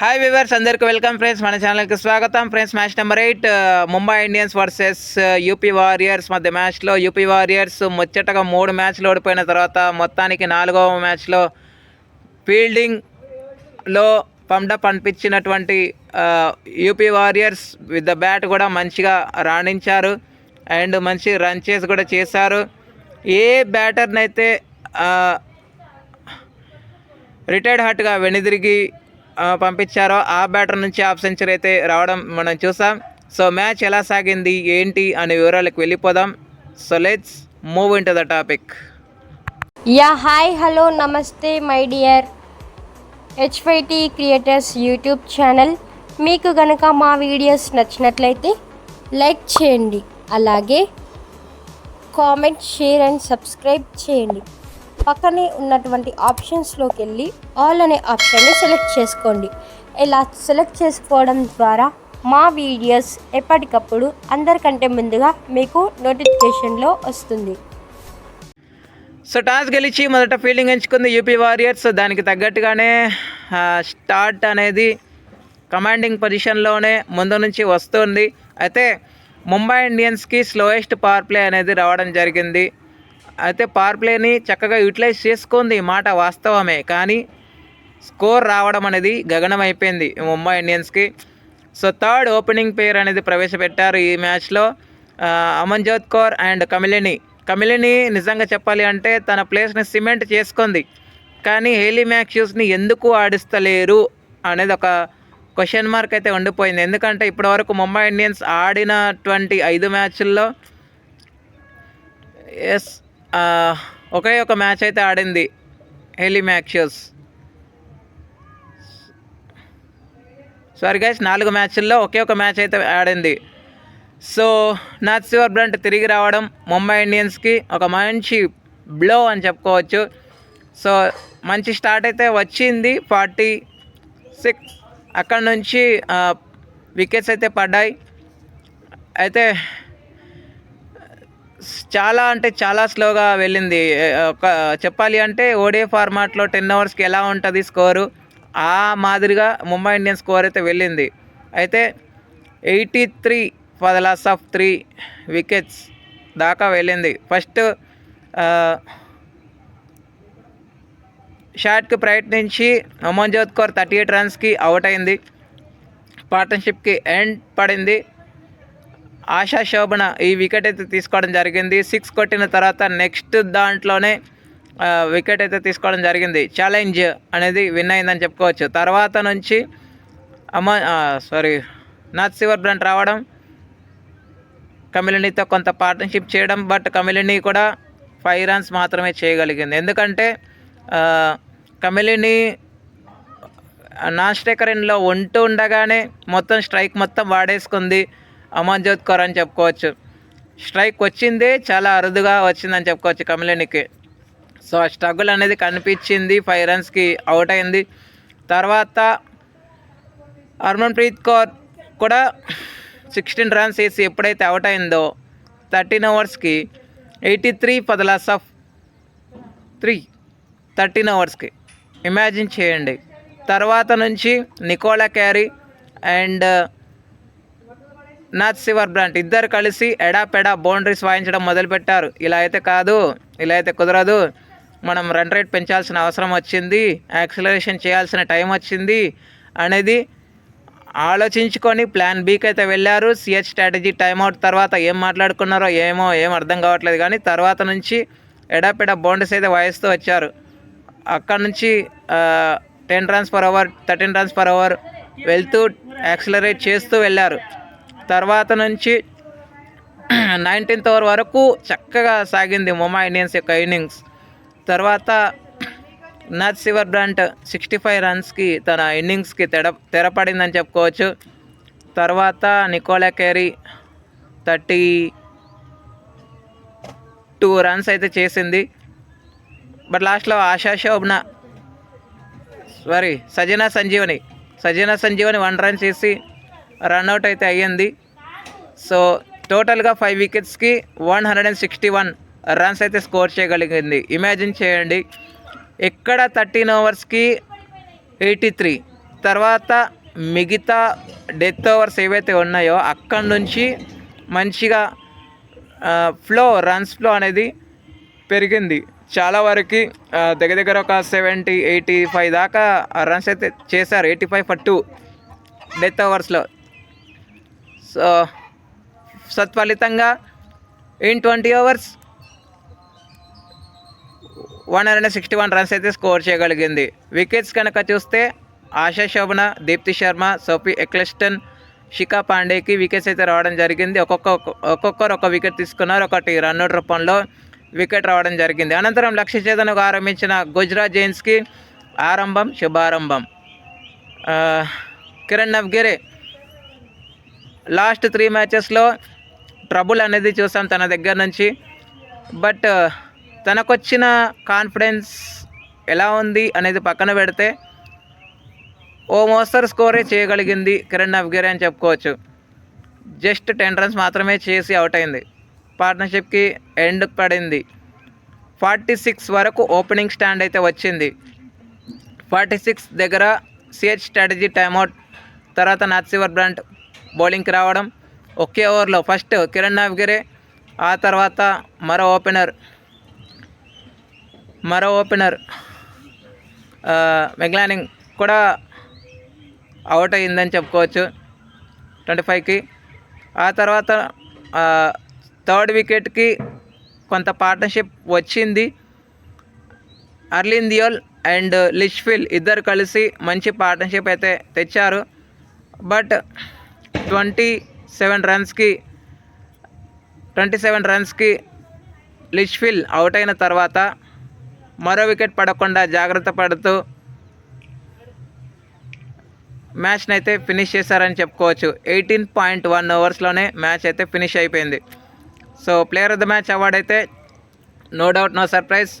Hi viewers అందరికీ welcome friends మన ఛానల్కి స్వాగతం. Friends match number eight Mumbai Indians versus UP warriors మధ్య మ్యాచ్లో యూపీ వారియర్స్ ముచ్చటగా మూడు మ్యాచ్లు ఓడిపోయిన తర్వాత మొత్తానికి నాలుగవ మ్యాచ్లో ఫీల్డింగ్లో పండప్ అనిపించినటువంటి UP warriors with the bat కూడా మంచిగా రాణించారు. అండ్ మంచి రన్ చేసి కూడా చేశారు. ఏ బ్యాటర్నైతే రిటైర్డ్ హార్ట్గా వెనుదిరిగి పంపించారో ఆ బ్యాటర్ నుంచి హాఫ్ సెంచరీ అయితే రావడం మనం చూసాం. సో మ్యాచ్ ఎలా సాగింది ఏంటి అనే వివరాలకు వెళ్ళిపోదాం. So let's move in to the topic yeah hi hello నమస్తే my dear HYT creators YouTube channel మీకు గనక మా వీడియోస్ నచ్చినట్లయితే లైక్ చేయండి. అలాగే కామెంట్ షేర్ అండ్ సబ్స్క్రైబ్ చేయండి. పక్కనే ఉన్నటువంటి ఆప్షన్స్లోకి వెళ్ళి ఆల్ అనే ఆప్షన్ని సెలెక్ట్ చేసుకోండి. ఇలా సెలెక్ట్ చేసుకోవడం ద్వారా మా వీడియోస్ ఎప్పటికప్పుడు అందరికంటే ముందుగా మీకు నోటిఫికేషన్లో వస్తుంది. సో టాస్ గెలిచి మొదట ఫీల్డింగ్ ఎంచుకుంది యూపీ వారియర్స్ దానికి తగ్గట్టుగానే స్టార్ట్ అనేది కమాండింగ్ పొజిషన్లోనే ముందు నుంచి వస్తుంది. అయితే ముంబై ఇండియన్స్కి స్లోయెస్ట్ పవర్ ప్లే అనేది రావడం జరిగింది. అయితే పవర్ ప్లేని చక్కగా యూటిలైజ్ చేసుకుంది ఈ మాట వాస్తవమే. కానీ స్కోర్ రావడం అనేది గగనం అయిపోయింది ముంబై ఇండియన్స్కి. సో థర్డ్ ఓపెనింగ్ పేర్ అనేది ప్రవేశపెట్టారు ఈ మ్యాచ్లో. అమన్జోత్ కౌర్ అండ్ కమిలిని. కమిలిని నిజంగా చెప్పాలి అంటే తన ప్లేస్ని సిమెంట్ చేసుకుంది. కానీ హేలీ మ్యాక్యూస్ని ఎందుకు ఆడిస్తలేరు అనేది ఒక క్వశ్చన్ మార్క్ అయితే ఉండిపోయింది. ఎందుకంటే ఇప్పటివరకు ముంబై ఇండియన్స్ ఆడినటువంటి ఐదు మ్యాచ్ల్లో ఎస్ ఒకే ఒక మ్యాచ్ అయితే ఆడింది హెలీ మ్యాక్యూస్ సారీ గైస్ నాలుగు మ్యాచ్ల్లో ఒకే ఒక మ్యాచ్ అయితే ఆడింది. సో నాట్ సివర్ బ్రంట్ తిరిగి రావడం ముంబై ఇండియన్స్కి ఒక మంచి బ్లో అని చెప్పుకోవచ్చు. సో మంచి స్టార్ట్ అయితే వచ్చింది ఫార్టీ సిక్స్. అక్కడ నుంచి వికెట్స్ అయితే పడ్డాయి. అయితే చాలా అంటే చాలా స్లోగా వెళ్ళింది. ఒక చెప్పాలి అంటే ఓడే ఫార్మాట్లో టెన్ అవర్స్కి ఎలా ఉంటుంది స్కోరు? ఆ మాదిరిగా ముంబై ఇండియన్స్ స్కోర్ అయితే వెళ్ళింది. అయితే eighty three for the loss of three wickets దాకా వెళ్ళింది. ఫస్ట్ షాట్కి ప్రయత్నించి అమన్జోత్ కౌర్ థర్టీ ఎయిట్ రన్స్కి అవుట్ అయింది. పార్ట్నర్షిప్కి ఎండ్ పడింది. ఆశా శోభన ఈ వికెట్ అయితే తీసుకోవడం జరిగింది. సిక్స్ కొట్టిన తర్వాత నెక్స్ట్ దాంట్లోనే వికెట్ అయితే తీసుకోవడం జరిగింది. ఛాలెంజ్ అనేది విన్ అయిందని చెప్పుకోవచ్చు. తర్వాత నుంచి అమ్మ సారీ నాథ్ సివర్ బ్రంట్ రావడం కమిలినీతో కొంత పార్ట్నర్షిప్ చేయడం బట్ కమిలిని కూడా ఫైవ్ రన్స్ మాత్రమే చేయగలిగింది. ఎందుకంటే ఆ, కమిలిని నాన్ స్ట్రైకర్ ఇన్లో ఉంటూ ఉండగానే మొత్తం స్ట్రైక్ మొత్తం వాడేసుకుంది. అమన్జోత్ కౌర్ అని చెప్పుకోవచ్చు. స్ట్రైక్ వచ్చింది చాలా అరుదుగా వచ్చిందని చెప్పుకోవచ్చు కమిలినికి. సో ఆ స్ట్రగుల్ అనేది కనిపించింది ఫైవ్ రన్స్కి అవుట్ అయింది. తర్వాత హర్మన్ప్రీత్ కౌర్ కూడా సిక్స్టీన్ రన్స్ వేసి ఎప్పుడైతే అవుట్ అయిందో thirteen ఓవర్స్కి eighty three for the loss of three. Thirteen అవర్స్కి ఇమాజిన్ చేయండి. తర్వాత నుంచి Nicola Carey and Nat Sciver Brunt ఇద్దరు కలిసి ఎడాపెడా బౌండరీస్ వాయించడం మొదలుపెట్టారు. ఇలా అయితే కాదు ఇలా అయితే కుదరదు. మనం రన్ రేట్ పెంచాల్సిన అవసరం వచ్చింది యాక్సిలరేషన్ చేయాల్సిన టైం వచ్చింది అనేది ఆలోచించుకొని ప్లాన్ బీకి అయితే వెళ్ళారు. సిహెచ్ స్ట్రాటజీ టైంఅవుట్ తర్వాత ఏం మాట్లాడుకున్నారో ఏమో ఏం అర్థం కావట్లేదు కానీ తర్వాత నుంచి ఎడాపెడా బౌండరీస్ అయితే వాయిస్తూ వచ్చారు. అక్కడ నుంచి ten runs per over thirteen runs per over వెళ్తూ యాక్సిలరేట్ చేస్తూ వెళ్ళారు. తర్వాత నుంచి నైన్టీన్త్ ఓవర్ వరకు చక్కగా సాగింది ముంబై ఇండియన్స్ యొక్క ఇన్నింగ్స్. తర్వాత Nat Sciver Brunt sixty five రన్స్కి తన ఇన్నింగ్స్కి తెడ తెరపడిందని చెప్పుకోవచ్చు. తర్వాత Nicola Carey thirty two runs అయితే చేసింది. బట్ లాస్ట్లో Asha Sobhana sorry Sajana Sanjeevani Sajana Sanjeevani one run చేసి రన్అట్ అయితే అయ్యింది. సో టోటల్గా five వికెట్స్కి one hundred and sixty one runs అయితే స్కోర్ చేయగలిగింది. ఇమాజిన్ చేయండి. ఎక్కడ థర్టీన్ ఓవర్స్కి ఎయిటీ త్రీ. తర్వాత మిగతా డెత్ ఓవర్స్ ఏవైతే ఉన్నాయో అక్కడి నుంచి మంచిగా ఫ్లో రన్స్ ఫ్లో అనేది పెరిగింది. చాలా వరకు దగ్గర దగ్గర ఒక సెవెంటీ ఎయిటీ ఫైవ్ దాకా రన్స్ అయితే చేశారు. Eighty five for two death ఓవర్స్లో. సత్ఫలితంగా in twenty overs one hundred sixty one runs అయితే స్కోర్ చేయగలిగింది. వికెట్స్ కనుక చూస్తే ఆశా శోభన దీప్తి శర్మ సోఫీ ఎక్లెస్టన్ శిఖా పాండేకి వికెట్స్ అయితే రావడం జరిగింది. ఒక్కొక్క ఒక్కొక్కరు ఒక వికెట్ తీసుకున్నారు. ఒకటి రన్అట్ రూపంలో వికెట్ రావడం జరిగింది. అనంతరం లక్ష్య చేతనకు ఆరంభించిన గుజరాత్ జైన్స్కి ఆరంభం శుభారంభం. కిరణ్ నవ్గిరే లాస్ట్ త్రీ మ్యాచెస్లో ట్రబుల్ అనేది చూసాం తన దగ్గర నుంచి. బట్ తనకొచ్చిన కాన్ఫిడెన్స్ ఎలా ఉంది అనేది పక్కన పెడితే ఓ మోస్తరు స్కోరే చేయగలిగింది కిరణ్ నవ్గిరే అని చెప్పుకోవచ్చు. జస్ట్ టెన్ రన్స్ మాత్రమే చేసి అవుట్ అయింది. పార్ట్నర్షిప్కి ఎండ్ పడింది. ఫార్టీ సిక్స్ వరకు ఓపెనింగ్ స్టాండ్ అయితే వచ్చింది. ఫార్టీ సిక్స్ దగ్గర సిహెచ్ స్ట్రాటజీ టైమ్అవుట్ తర్వాత నాథ్సివర్ బ్రాంట్ బౌలింగ్కి రావడం ఒకే ఓవర్లో ఫస్ట్ కిరణ్ నావ్గిరే ఆ తర్వాత మరో ఓపెనర్ మరో ఓపెనర్ మెగ్లానింగ్ కూడా అవుట్ అయిందని చెప్పుకోవచ్చు ట్వంటీ ఫైవ్కి. ఆ తర్వాత థర్డ్ వికెట్కి కొంత పార్ట్నర్షిప్ వచ్చింది. అర్లిన్ దియోల్ అండ్ లిష్ఫిల్ ఇద్దరు కలిసి మంచి పార్ట్నర్షిప్ అయితే తెచ్చారు. బట్ ట్వంటీ సెవెన్ రన్స్కి ట్వంటీ సెవెన్ రన్స్కి లిష్ఫిల్ అవుట్ అయిన తర్వాత మరో వికెట్ పడకుండా జాగ్రత్త పడుతూ మ్యాచ్ని అయితే ఫినిష్ చేశారని చెప్పుకోవచ్చు. ఎయిటీన్ పాయింట్ వన్ ఓవర్స్లోనే మ్యాచ్ అయితే ఫినిష్ అయిపోయింది. So player of the match award అయితే no doubt no surprise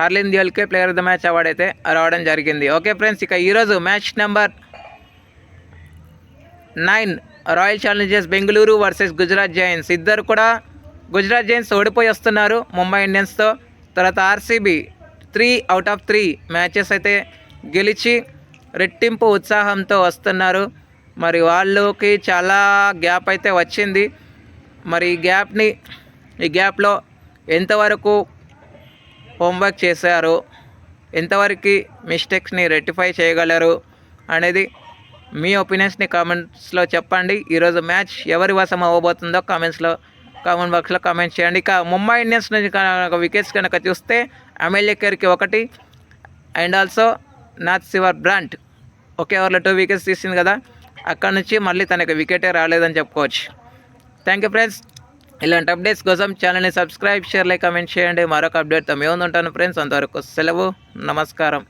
Harleen దియోల్కే player of the match award అయితే రావడం జరిగింది. ఓకే ఫ్రెండ్స్ ఇక ఈరోజు match number nine. Royal Challengers Bengaluru versus Gujarat Giants. ఇద్దరు కూడా గుజరాత్ జైన్స్ ఓడిపోయి వస్తున్నారు ముంబై ఇండియన్స్తో. తర్వాత RCB three out of three matches అయితే గెలిచి రెట్టింపు ఉత్సాహంతో వస్తున్నారు. మరి వాళ్ళకి చాలా గ్యాప్ అయితే వచ్చింది. మరి ఈ గ్యాప్ని ఈ గ్యాప్లో ఎంతవరకు హోంవర్క్ చేశారు? ఎంతవరకు మిస్టేక్స్ని రెక్టిఫై చేయగలరు? అనేది మీ ఒపీనియన్స్ని కామెంట్స్లో చెప్పండి. ఈరోజు మ్యాచ్ ఎవరి వశం అవ్వబోతుందో కామెంట్స్లో కామెంట్ బాక్స్లో కామెంట్ చేయండి. ఇక ముంబై ఇండియన్స్ నుంచి కనుక వికెట్స్ కనుక చూస్తే ఎమ్మెల్యే కేర్కి ఒకటి and also Nat Sciver Brunt ఒకే ఓవర్లో టూ వికెట్స్ తీసింది కదా. అక్కడ నుంచి మళ్ళీ తనకి వికెటే రాలేదని చెప్పుకోవచ్చు. థ్యాంక్ యూ ఫ్రెండ్స్ ఇలాంటి అప్డేట్స్ కోసం ఛానల్ని సబ్స్క్రైబ్ షేర్ లైక్ కమెంట్ చేయండి. మరొక అప్డేట్తో మేము ఉంటాను ఫ్రెండ్స్ అంతవరకు సెలవు నమస్కారం.